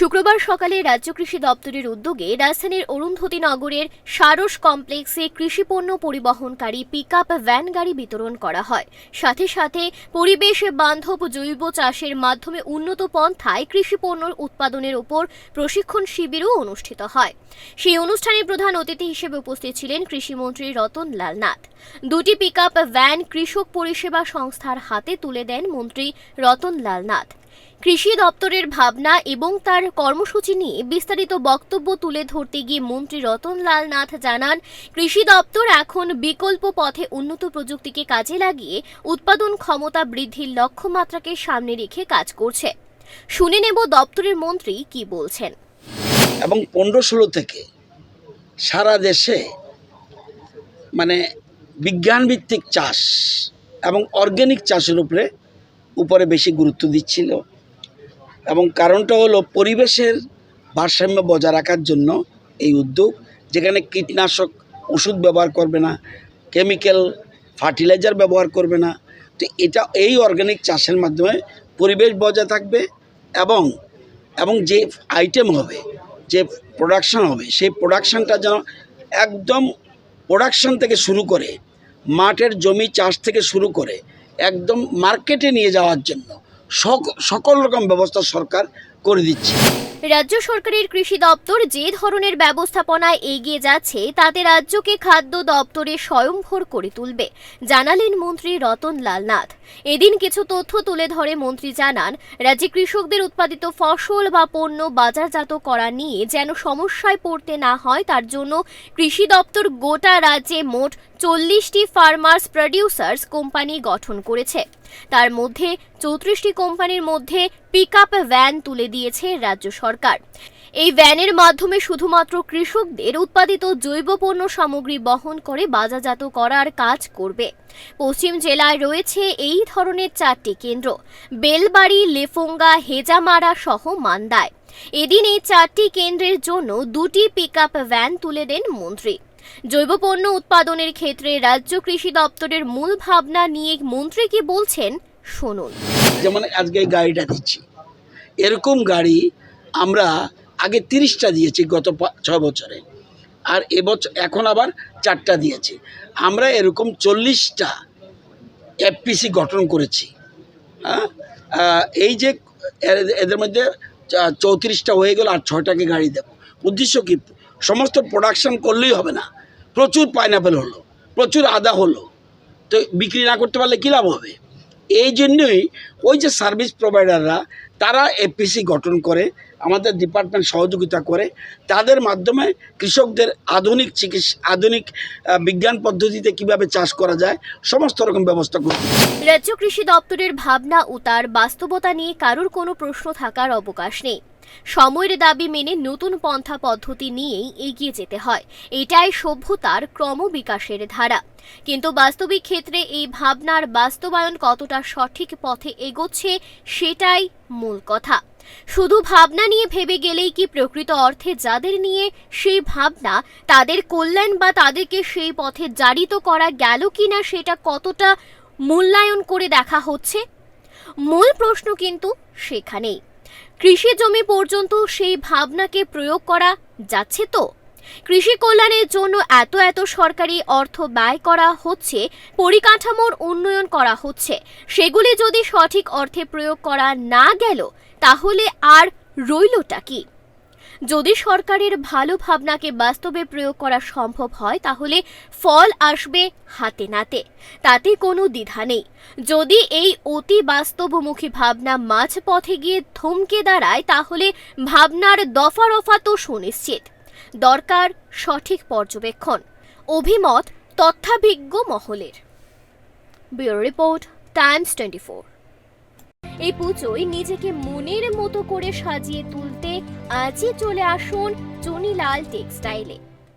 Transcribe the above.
শুক্রবার সকালে রাজ্য কৃষি দপ্তরের উদ্যোগে রাজধানীর অরুন্ধতী নগরের সারস কমপ্লেক্সে কৃষিপণ্য পরিবহনকারী পিকআপ ভ্যান গাড়ি বিতরণ করা হয়। সাথে সাথে পরিবেশ বান্ধব জৈব চাষের মাধ্যমে উন্নত পন্থায় কৃষি কৃষিপণ্য উৎপাদনের উপর প্রশিক্ষণ শিবিরও অনুষ্ঠিত হয়। সেই অনুষ্ঠানে প্রধান অতিথি হিসেবে উপস্থিত ছিলেন কৃষিমন্ত্রী রতন লাল নাথ। দুটি পিকআপ ভ্যান কৃষক পরিষেবা সংস্থার হাতে তুলে দেন মন্ত্রী রতন লাল নাথ। কৃষি দপ্তরের ভাবনা এবং তার কর্মসূচি নিয়ে বিস্তারিত বক্তব্য তুলে ধরতে গিয়ে মন্ত্রী রতনলাল নাথ জানান, কৃষি দপ্তর এখন বিকল্প পথে উন্নত প্রযুক্তিকে কাজে লাগিয়ে উৎপাদন ক্ষমতা বৃদ্ধির লক্ষ্যমাত্রাকে সামনে রেখে কাজ করছে। শুনে নেব দপ্তরের মন্ত্রী কি বলছেন। এবং পনেরো ষোলো থেকে সারা দেশে মানে বিজ্ঞানভিত্তিক চাষ এবং অর্গ্যানিক চাষের উপরে উপরে বেশি গুরুত্ব দিচ্ছিল। এবং কারণটা হলো পরিবেশের ভারসাম্য বজায় রাখার জন্য এই উদ্যোগ, যেখানে কীটনাশক ওষুধ ব্যবহার করবে না, কেমিক্যাল ফার্টিলাইজার ব্যবহার করবে না। তো এটা এই অর্গ্যানিক চাষের মাধ্যমে পরিবেশ বজায় থাকবে এবং এবং যে আইটেম হবে, যে প্রোডাকশন হবে, সেই প্রোডাকশানটা যেন একদম প্রোডাকশন থেকে শুরু করে, মাঠের জমি চাষ থেকে শুরু করে একদম মার্কেটে নিয়ে যাওয়ার জন্য সক- সকল রকম ব্যবস্থা সরকার করে দিচ্ছে। রাজ্য সরকারের কৃষি দপ্তর যে ধরনের ব্যবস্থাপনায় এগিয়ে যাচ্ছে, তাতে রাজ্যকে খাদ্য দপ্তরে স্বয়ংভর করে তুলবে, জানালেন মন্ত্রী রতন লাল নাথ। এদিন কিছু তথ্য তুলে ধরে মন্ত্রী জানান, রাজ্যে কৃষকদের উৎপাদিত ফসল বা পণ্য বাজারজাত করা নিয়ে যেন সমস্যায় পড়তে না হয়, তার জন্য কৃষি দপ্তর গোটা রাজ্যে মোট চল্লিশটি ফার্মার্স প্রডিউসার্স কোম্পানি গঠন করেছে। তার মধ্যে চৌত্রিশটি কোম্পানির মধ্যে পিকআপ ভ্যান তুলে দিয়েছে রাজ্য সরকার। এই ভ্যানের মাধ্যমে শুধুমাত্র কৃষকদের উৎপাদিত জৈব পণ্য সামগ্রী বহন করে বাজারজাত করার কাজ করবে। পশ্চিম জেলায় রয়েছে এই ধরনের চারটি কেন্দ্র, বেলবাড়ি, লেফুঙ্গা, হেজামারা সহ মান্দায়। এদিন এই চারটি কেন্দ্রের জন্য দুটি পিকআপ ভ্যান তুলে দেন মন্ত্রী। জৈব পণ্য উৎপাদনের ক্ষেত্রে রাজ্য কৃষি দপ্তরের মূল ভাবনা নিয়ে মন্ত্রী কি বলছেন, শুনুন। যেমন আজকে গাড়িটা দিচ্ছি। এরকম গাড়ি আমরা আগে তিরিশটা দিয়েছি গত ছয় বছরে। আর এবছর এখন আবার চারটা দিয়েছি। আমরা এরকম চল্লিশটা এফপিসি গঠন করেছি। হ্যাঁ? এই যে এদের মধ্যে চৌত্রিশটা হয়ে গেল আর ছয়টাকে গাড়ি দেব। উদ্দেশ্য কি? সমস্ত প্রোডাকশন করলেই হবে না। প্রচুর পাইনাপেল হলো, প্রচুর আদা হলো। তো বিক্রি না করতে পারলে কী লাভ হবে? এই জন্যই ওই যে সার্ভিস প্রোভাইডাররা তারা এপিসি গঠন করে, আমাদের ডিপার্টমেন্ট সহযোগিতা করে, তাদের মাধ্যমে কৃষকদের আধুনিক চিকিৎসা আধুনিক বিজ্ঞান পদ্ধতিতে কীভাবে চাষ করা যায়, সমস্ত রকম ব্যবস্থা করতে রাজ্য কৃষি দপ্তরের ভাবনা ও তার বাস্তবতা নিয়ে কারোর কোনো প্রশ্ন থাকার অবকাশ নেই। সময়ের দাবি মেনে নতুন পন্থা পদ্ধতি নিয়েই এগিয়ে যেতে হয়। এটাই সভ্যতার ক্রমবিকাশের ধারা। কিন্তু বাস্তবিক ক্ষেত্রে এই ভাবনার বাস্তবায়ন কতটা সঠিক পথে এগোচ্ছে, সেটাই মূল কথা। শুধু ভাবনা নিয়ে ভেবে গেলেই কি প্রকৃত অর্থে যাদের নিয়ে সেই ভাবনা, তাদের কল্যাণ বা তাদেরকে সেই পথে জারিত করা গেল কিনা সেটা কতটা মূল্যায়ন করে দেখা হচ্ছে? মূল প্রশ্ন কিন্তু সেখানেই। কৃষি জমি পর্যন্ত সেই ভাবনাকে প্রয়োগ করা যাচ্ছে তো? কৃষি কল্যাণের জন্য এত এত সরকারি অর্থ ব্যয় করা হচ্ছে, পরিকাঠামোর উন্নয়ন করা হচ্ছে, সেগুলি যদি সঠিক অর্থে প্রয়োগ করা না গেল, তাহলে আর রইলটা কি? যদি সরকারের ভালো ভাবনাকে বাস্তবে প্রয়োগ করা সম্ভব হয়, তাহলে ফল আসবে হাতে নাতে। তাতে কোনো দ্বিধা নেই। যদি এই অতি বাস্তবমুখী ভাবনা মাঝপথে গিয়ে থমকে দাঁড়ায়, তাহলে ভাবনার দফা রফা তো সুনিশ্চিত। দরকার সঠিক পর্যবেক্ষণ। অভিমত তথ্যাভিজ্ঞ মহলের। Bureau report, Times twenty four. এই পুজোয় নিজেকে মনের মতো করে সাজিয়ে তুলতে আজই চলে আসুন চুনিলাল টেক্সটাইলে।